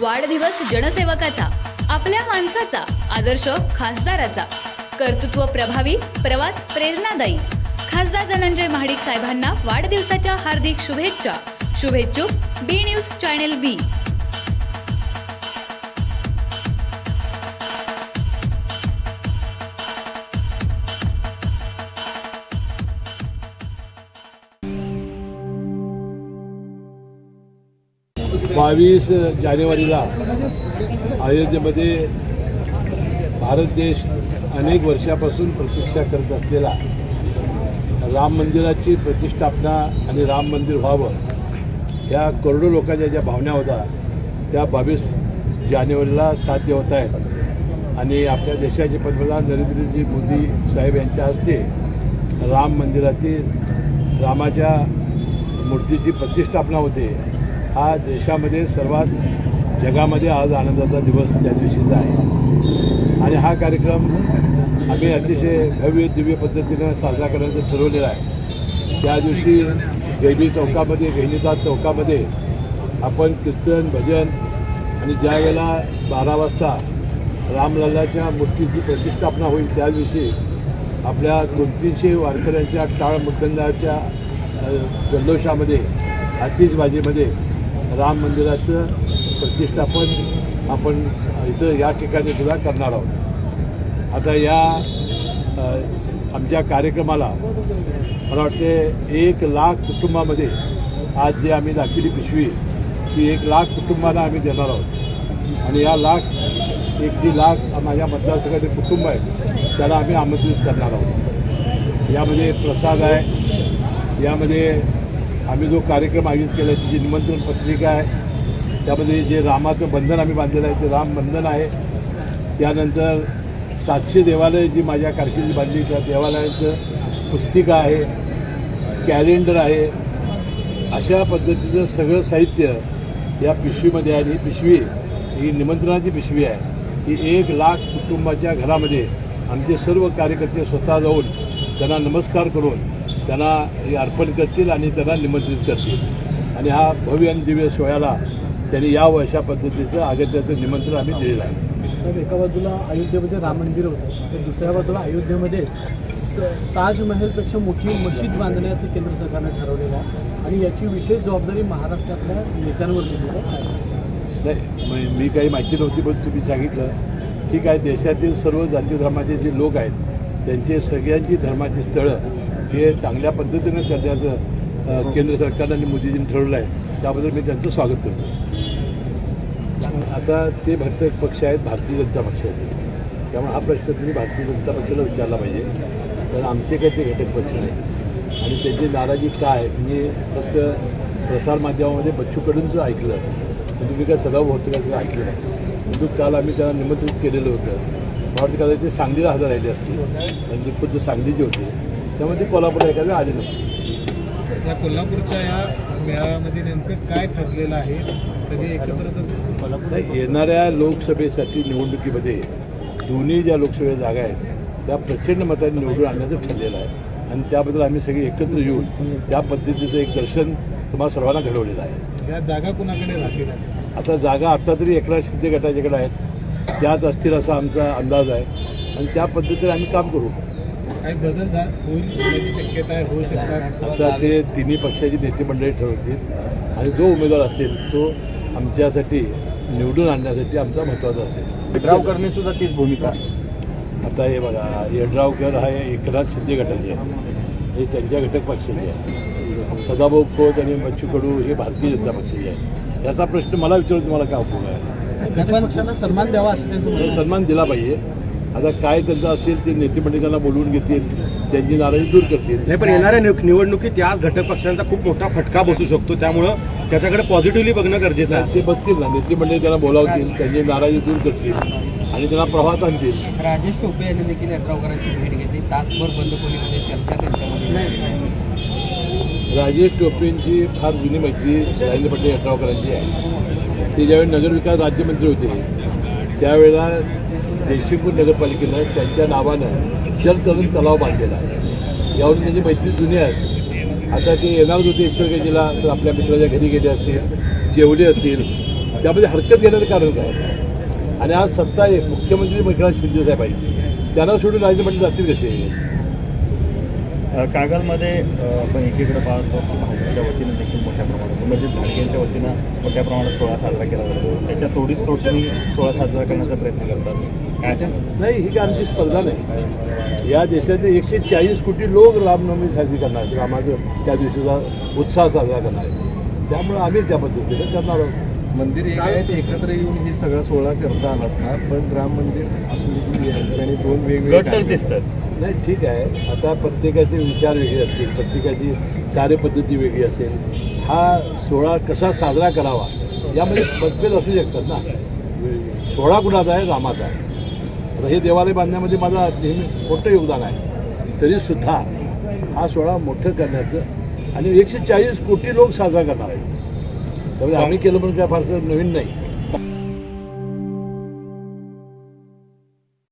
वाढदिवस जनसेवकाचा आपल्या माणसाचा आदर्श खासदाराचा. कर्तृत्व प्रभावी प्रवास प्रेरणादायी. खासदार धनंजय महाडिक साहेबांना वाढदिवसाच्या हार्दिक शुभेच्छा. शुभेच्छुक बी न्यूज चॅनेल बी बावीस जानेवारीला अयोध्येमध्ये भारत देश अनेक वर्षापासून प्रतीक्षा करत असलेला राम मंदिराची प्रतिष्ठापना आणि राम मंदिर व्हावं या करोडो लोकांच्या ज्या भावना होत्या त्या बावीस जानेवारीला साध्य होत आहेत. आणि आपल्या देशाचे पंतप्रधान नरेंद्रजी मोदी साहेब यांच्या हस्ते राम मंदिरातील रामाच्या मूर्तीची प्रतिष्ठापना होते. हा देशामध्ये सर्वात जगामध्ये आज आनंदाचा दिवस त्या दिवशीचा आहे. आणि हा कार्यक्रम आम्ही अतिशय भव्य दिव्य पद्धतीनं साजरा करण्याचं ठरवलेला आहे. त्या दिवशी गैबी चौकामध्ये गहिनीचा चौकामध्ये आपण कीर्तन भजन आणि ज्या वेळेला बारा वाजता रामलल्लाच्या मूर्तीची प्रतिष्ठापना होईल त्या दिवशी आपल्या दोन तीनशे वारकऱ्यांच्या टाळ मुद्दंदाच्या जल्लोषामध्ये आतिषबाजीमध्ये राम मंदिराचं प्रतिष्ठापन आपण इथं या ठिकाणी सुद्धा करणार आहोत. आता या आमच्या कार्यक्रमाला मला वाटते एक लाख कुटुंबामध्ये आज जे आम्ही दाखवली पिशवी ती एक लाख कुटुंबांना आम्ही देणार आहोत. आणि या लाख एक जी लाख माझ्या मतदारसंघाचे कुटुंब आहे त्याला आम्ही आमंत्रित करणार आहोत. यामध्ये प्रसाद आहे यामध्ये आम्ही जो कार्यक्रम आयोजित केला आहे जी निमंत्रण पत्रिका आहे. त्यामध्ये जे रामाचं बंधन आम्ही बांधलेलं आहे ते राम बंधन आहे. त्यानंतर सातशे देवालय जी माझ्या कारकिर्दी बांधली त्या देवालयाचं पुस्तिका आहे कॅलेंडर आहे. अशा पद्धतीचं सगळं साहित्य या पिशवीमध्ये आहे ही पिशवी ही निमंत्रणाची पिशवी आहे. ही एक लाख कुटुंबाच्या घरामध्ये आमचे सर्व कार्यकर्ते स्वतः जाऊन त्यांना नमस्कार करून त्यांना हे अर्पण करतील आणि त्यांना निमंत्रित करतील. आणि हा भव्य आणि दिव्य सोहळ्याला त्यांनी यावं अशा पद्धतीचं अगत्याचं निमंत्रण आम्ही दिलेलं आहे. साहेब एका बाजूला अयोध्येमध्ये राम मंदिर होतं तर दुसऱ्या बाजूला अयोध्येमध्ये ताजमहलपेक्षा मोठी मशीद बांधण्याचं केंद्र सरकारनं ठरवलेलं आहे. आणि याची विशेष जबाबदारी महाराष्ट्रातल्या नेत्यांवर दिली आहे? नाही म- मी काही माहिती नव्हती पण तुम्ही सांगितलं. ठीक आहे देशातील सर्व जाती धर्माचे जे लोक आहेत त्यांचे सगळ्यांची धर्माची स्थळं हे चांगल्या पद्धतीनं करण्याचं केंद्र सरकारनं आणि मोदीजींनी ठरवलं आहे त्याबद्दल मी त्यांचं स्वागत करतो. आता ते भट्ट पक्ष आहेत भारतीय जनता पक्षाचे त्यामुळे हा प्रश्न तुम्ही भारतीय जनता पक्षाला विचारला पाहिजे. तर आमचे काही ते घटक पक्ष नाही आणि त्यांची नाराजी काय? मी फक्त प्रसारमाध्यमामध्ये बच्चू कडूंचं ऐकलं म्हणजे तुम्ही काय सदाव होतं का ऐकलं नाही परंतु काल आम्ही त्यांना निमंत्रित केलेलं होतं. मला वाटतं कदाचित ते सांगलीला हजर राहिले असतील. आणि ते खुद्द सांगलीचे होते. त्यामुळे ते कोल्हापूर एखादे आले नसते या कोल्हापूरच्या या मेळाव्यामध्ये नेमकं काय ठरलेलं आहे? सगळे एकत्र नाही, येणाऱ्या लोकसभेसाठी निवडणुकीमध्ये दोन्ही ज्या लोकसभा जागा आहेत त्या प्रचंड मताने निवडून आणण्याचं ठरलेलं आहे. आणि त्याबद्दल आम्ही सगळे एकत्र येऊन त्या पद्धतीचं एक दर्शन तुम्हाला सर्वांना घडवलेलं आहे. या जागा कुणाकडे राहतील? आता जागा आता तरी एकनाथ शिंदे गटाच्याकडे आहेत. त्याच असतील असा आमचा अंदाज आहे. आणि त्या पद्धतीने आम्ही काम करू. काही बदल होईल होण्याची शक्यता आहे होऊ शकतात. आता ते तिन्ही पक्षाची नेते मंडळी ठरवतील. आणि जो उमेदवार असेल तो आमच्यासाठी निवडून आणण्यासाठी आमचा महत्त्वाचा असेल. यड्रावकरने सुद्धा तीच भूमिका. आता हे बघा यड्रावकर हा एकनाथ शिंदे गटाचे आहे हे त्यांच्या घटक पक्षाचे आहे सदाभाऊ खोत आणि बच्चू कडू हे भारतीय जनता पक्षाचे आहे याचा प्रश्न मला विचारून तुम्हाला काय उपयोग आहे? सन्मान द्यावा असं. सन्मान दिला पाहिजे. आता काय त्यांचं असेल ते नेते मंडळी त्यांना बोलवून घेतील त्यांची नाराजी दूर करतील. नाही पण येणाऱ्या निव- निवडणुकीत या घटक पक्षांचा खूप मोठा फटका बसू शकतो. त्यामुळं त्याच्याकडे पॉझिटिव्हली बघणं गरजेचं आहे. ते बघतील ना नेते मंडळी त्यांना बोलावतील त्यांची नाराजी दूर करतील आणि त्यांना प्रवाहात आणतील. राजेश टोपे यांनी देखील यड्रावकरांची भेट घेतली. तासभर बंद खोलीमध्ये चर्चा त्यांच्यामध्ये राजेश टोपेंची फार जुनी मैत्री राजेंद्र पाटील यड्रावकरांची आहे. ते ज्यावेळी नगरविकास राज्यमंत्री होते त्यावेळेला देशीपूर नगरपालिकेनं त्यांच्या नावानं जलतरण तलाव बांधलेला आहे. यावरून त्यांची मैत्री जुनी आहे. आता ते येणार होते इच्छा तर आपल्या मित्राच्या घरी गेले असतील जेवले असतील. त्यामध्ये हरकत घेण्याचं कारण काय? आणि आज सत्ता आहे मुख्यमंत्री एकनाथ शिंदे साहेब त्यांना सोडून राजकारणी जातील कसे? कागलमध्ये आपण एकीकडे पाहतो की भाजपच्या वतीनं देखील मोठ्या प्रमाणात म्हणजे भाजपच्या वतीनं मोठ्या प्रमाणात सोहळा साजरा केला जातो. त्याच्या तोडीस तोड सोहळा साजरा करण्याचा प्रयत्न करतात. नाही ही काय आमची स्पर्धा नाही. या देशातले एकशे चाळीस कोटी लोक रामनवमी साजरी करणार रामाचं त्या दिवशीचा उत्साह साजरा करणार त्यामुळे आम्ही त्या पद्धतीने करणार आहोत. मंदिर एक आहे ते एकत्र येऊन ही सगळा सोहळा करता आला असता पण राम मंदिर ठिकाणी दोन वेगवेगळे दिसतात. नाही ठीक आहे. आता प्रत्येकाचे विचार वेगळे असतील प्रत्येकाची कार्यपद्धती वेगळी असेल. हा सोहळा कसा साजरा करावा यामध्ये मतभेद असू शकतात ना. सोहळा कुणाचा आहे? रामाचा आता हे देवालय बांधण्यामध्ये माझा नेहमी मोठं योगदान आहे. तरीसुद्धा हा सोहळा मोठं करण्याचं आणि एकशे चाळीस कोटी लोक साजरा करणार आहेत. त्यामुळे आम्ही केलं पण काय फारसं नवीन नाही.